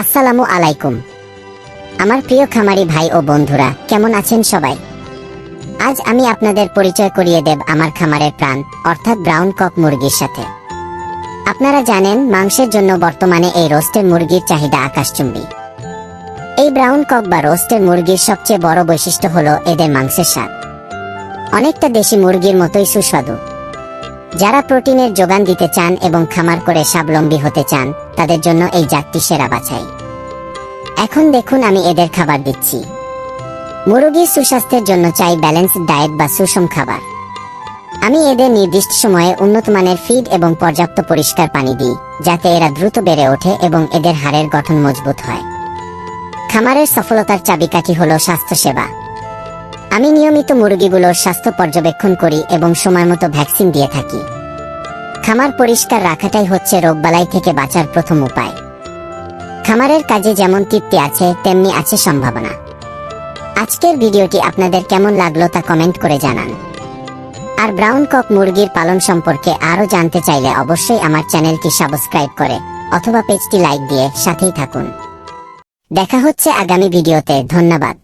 আসসালামু আলাইকুম। আমার প্রিয় খামারি ভাই ও বন্ধুরা, কেমন আছেন সবাই? আজ আমি আপনাদের পরিচয় করিয়ে দেব আমার খামারের প্রাণ, অর্থাৎ ব্রাউন কক মুরগির সাথে। আপনারা জানেন, মাংসের জন্য বর্তমানে এই রোস্টের মুরগির চাহিদা আকাশচুম্বী। এই ব্রাউন কক বা রোস্টের মুরগির সবচেয়ে বড় বৈশিষ্ট্য হলো এদের মাংসের স্বাদ। অনেকটা দেশি মুরগির মতোই সুস্বাদু। যারা প্রোটিনের যোগান দিতে চান এবং খামার করে স্বাবলম্বী হতে চান, তাদের জন্য এই জাতটি সেরা বাছাই। এখন দেখুন আমি এদের খাবার দিচ্ছি। মুরগির সুস্বাস্থ্যের জন্য চাই ব্যালেন্স ডায়েট বা সুষম খাবার। আমি এদের নির্দিষ্ট সময়ে উন্নত মানের ফিড এবং পর্যাপ্ত পরিষ্কার পানি দিই, যাতে এরা দ্রুত বেড়ে ওঠে এবং এদের হাড়ের গঠন মজবুত হয়। খামারের সফলতার চাবিকাঠি হল স্বাস্থ্যসেবা। আমি নিয়মিত মুরগিগুলোর স্বাস্থ্য পর্যবেক্ষণ করি এবং সময় মতো ভ্যাকসিন দিয়ে থাকি। খামার পরিষ্কার রাখাটাই হচ্ছে রোগবালাই থেকে বাঁচার প্রথম উপায়। খামারের কাজে যেমন তৃপ্তি আছে, তেমনি আছে সম্ভাবনা। আজকের ভিডিওটি আপনাদের কেমন লাগল তা কমেন্ট করে জানান। আর ব্রাউন কক মুরগির পালন সম্পর্কে আরও জানতে চাইলে অবশ্যই আমার চ্যানেলটি সাবস্ক্রাইব করে, অথবা পেজটি লাইক দিয়ে সাথেই থাকুন। দেখা হচ্ছে আগামী ভিডিওতে, ধন্যবাদ।